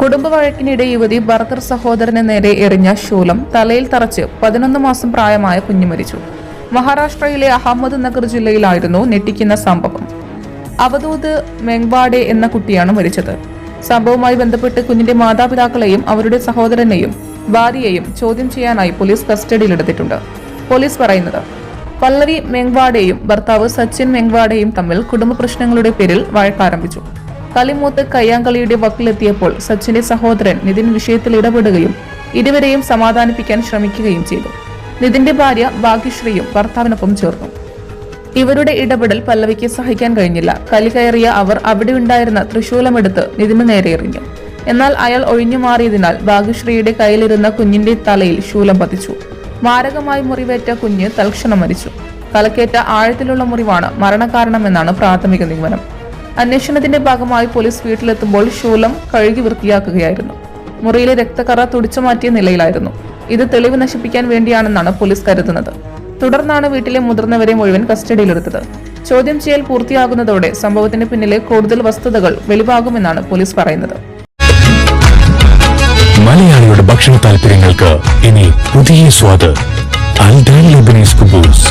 കുടുംബ വഴക്കിനിടെ യുവതി ഭർത്തർ സഹോദരന് നേരെ എറിഞ്ഞ ശൂലം തലയിൽ തറച്ച് പതിനൊന്ന് മാസം പ്രായമായ കുഞ്ഞു മരിച്ചു. മഹാരാഷ്ട്രയിലെ അഹമ്മദ് നഗർ ജില്ലയിലായിരുന്നു ഞെട്ടിക്കുന്ന സംഭവം. അവധൂത് മെങ്വാഡെ എന്ന കുട്ടിയാണ് മരിച്ചത്. സംഭവവുമായി ബന്ധപ്പെട്ട് കുഞ്ഞിന്റെ മാതാപിതാക്കളെയും അവരുടെ സഹോദരനെയും ഭാര്യയെയും ചോദ്യം ചെയ്യാനായി പോലീസ് കസ്റ്റഡിയിലെടുത്തിട്ടുണ്ട്. പോലീസ് പറയുന്നത് പല്ലവി മെങ്വാഡെയും ഭർത്താവ് സച്ചിൻ മെങ്വാഡെയും തമ്മിൽ കുടുംബ പ്രശ്നങ്ങളുടെ പേരിൽ വഴക്കാരംഭിച്ചു. കളിമൂത്ത് കയ്യാങ്കളിയുടെ വക്കിലെത്തിയപ്പോൾ സച്ചിന്റെ സഹോദരൻ നിതിൻ വിഷയത്തിൽ ഇടപെടുകയും ഇരുവരെയും സമാധാനിപ്പിക്കാൻ ശ്രമിക്കുകയും ചെയ്തു. നിതിന്റെ ഭാര്യ ഭാഗ്യശ്രീയും ഭർത്താവിനൊപ്പം ചേർന്നു. ഇവരുടെ ഇടപെടൽ പല്ലവിക്ക് സഹിക്കാൻ കഴിഞ്ഞില്ല. കലി കയറിയ അവർ അവിടെ ഉണ്ടായിരുന്ന തൃശൂലമെടുത്ത് നിതിന് നേരെ എറിഞ്ഞു. എന്നാൽ അയാൾ ഒഴിഞ്ഞു മാറിയതിനാൽ ഭാഗ്യശ്രീയുടെ കയ്യിലിരുന്ന കുഞ്ഞിന്റെ തലയിൽ ശൂലം പതിച്ചു. മാരകമായി മുറിവേറ്റ കുഞ്ഞ് തൽക്ഷണം മരിച്ചു. തലക്കേറ്റ ആഴത്തിലുള്ള മുറിവാണ് മരണകാരണമെന്നാണ് പ്രാഥമിക നിഗമനം. അന്വേഷണത്തിന്റെ ഭാഗമായി പോലീസ് വീട്ടിലെത്തുമ്പോൾ ശൂലം കഴുകി വൃത്തിയാക്കുകയായിരുന്നു. മുറിയിലെ രക്തക്കറ തുടിച്ചു മാറ്റിയ നിലയിലായിരുന്നു. ഇത് തെളിവ് നശിപ്പിക്കാൻ വേണ്ടിയാണെന്നാണ് പോലീസ് കരുതുന്നത്. തുടർന്നാണ് വീട്ടിലെ മുതിർന്നവരെ മുഴുവൻ കസ്റ്റഡിയിലെടുത്തത്. ചോദ്യം ചെയ്യൽ പൂർത്തിയാകുന്നതോടെ സംഭവത്തിന് പിന്നിലെ കൂടുതൽ വസ്തുതകൾ വെളിവാകുമെന്നാണ് പോലീസ് പറയുന്നത്. മലയാളിയുടെ ഭക്ഷണ താല്പര്യങ്ങൾക്ക് ഇനി പുതിയ സ്വാദ്. അൽദാൻ ലബനീസ് കുബൂസ്.